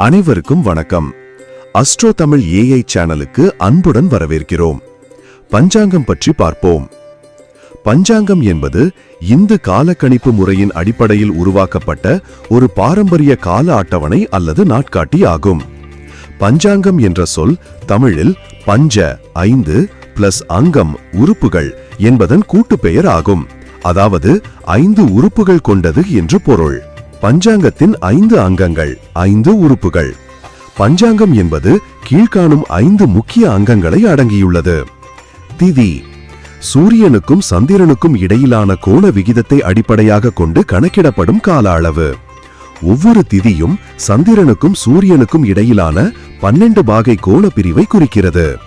அனைவருக்கும் வணக்கம். Astro Tamil AI சேனலுக்கு அன்புடன் வரவேற்கிறோம். பஞ்சாங்கம் பற்றி பார்ப்போம். பஞ்சாங்கம் என்பது இந்து காலக்கணிப்பு முறையின் அடிப்படையில் உருவாக்கப்பட்ட ஒரு பாரம்பரிய கால அட்டவணை அல்லது நாட்காட்டி ஆகும். பஞ்சாங்கம் என்ற சொல் தமிழில் பஞ்ச ஐந்து பிளஸ் அங்கம் உறுப்புகள் என்பதன் கூட்டுப்பெயர் ஆகும். அதாவது ஐந்து உறுப்புகள் கொண்டது என்று பொருள். பஞ்சாங்கத்தின் ஐந்து அங்கங்கள் ஐந்து உறுப்புகள். பஞ்சாங்கம் என்பது கீழ்காணும் ஐந்து முக்கிய அங்கங்களை அடங்கியுள்ளது. திதி சூரியனுக்கும் சந்திரனுக்கும் இடையிலான கோண விகிதத்தை அடிப்படையாக கொண்டு கணக்கிடப்படும் கால அளவு. ஒவ்வொரு திதியும் சந்திரனுக்கும் சூரியனுக்கும் இடையிலான பன்னெண்டு பாகை கோண பிரிவை குறிக்கிறது.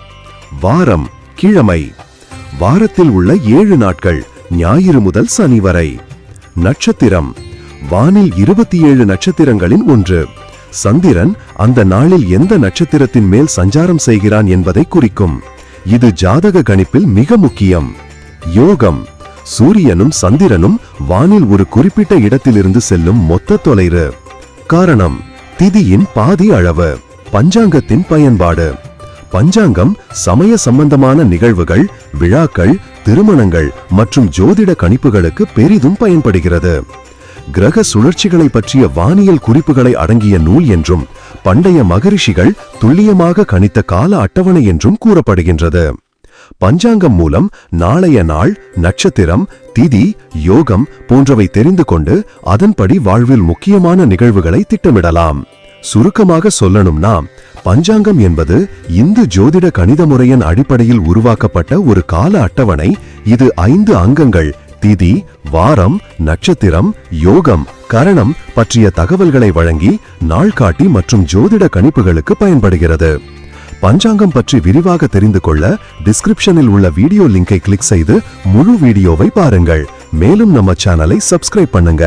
வாரம் கிழமை. வாரத்தில் உள்ள ஏழு நாட்கள் ஞாயிறு முதல் சனி வரை. நட்சத்திரம் வானில் இருபத்தி ஏழு நட்சத்திரங்களின் ஒன்று. சந்திரன் அந்த நாளில் எந்த நட்சத்திரத்தின் மேல் சஞ்சாரம் செய்கிறான் என்பதை குறிக்கும். இது ஜாதக கணிப்பில் மிக முக்கியம். யோகம். சூரியனும் சந்திரனும் வானில் ஒரு குறிப்பிட்ட இடத்திலிருந்து செல்லும் மொத்த தொலைவு. காரணம். திதியின் பாதி அளவு. பஞ்சாங்கத்தின் பயன்பாடு. பஞ்சாங்கம் சமய சம்பந்தமான நிகழ்வுகள் விழாக்கள் திருமணங்கள் மற்றும் ஜோதிட கணிப்புகளுக்கு பெரிதும் பயன்படுகிறது. கிரக சுழற்சிகளை பற்றிய வானியல் குறிப்புகளை அடங்கிய நூல் என்றும் பண்டைய மகரிஷிகள் துல்லியமாக கணித்த கால அட்டவணை என்றும் கூறப்படுகின்றது. பஞ்சாங்கம் மூலம் நாளைய நாள் நட்சத்திரம் திதி யோகம் போன்றவை தெரிந்து கொண்டு அதன்படி வாழ்வில் முக்கியமான நிகழ்வுகளை திட்டமிடலாம். சுருக்கமாக சொல்லணும்னா பஞ்சாங்கம் என்பது இந்து ஜோதிட கணித முறையின் அடிப்படையில் உருவாக்கப்பட்ட ஒரு கால அட்டவணை. இது ஐந்து அங்கங்கள் திதி வாரம் நட்சத்திரம் யோகம் கரணம் பற்றிய தகவல்களை வழங்கி நாள்காட்டி மற்றும் ஜோதிட கணிப்புகளுக்கு பயன்படுகிறது. பஞ்சாங்கம் பற்றி விரிவாக தெரிந்து கொள்ள டிஸ்கிரிப்ஷனில் உள்ள வீடியோ லிங்கை கிளிக் செய்து முழு வீடியோவை பாருங்கள். மேலும் நம்ம சேனலை சப்ஸ்கிரைப் பண்ணுங்க.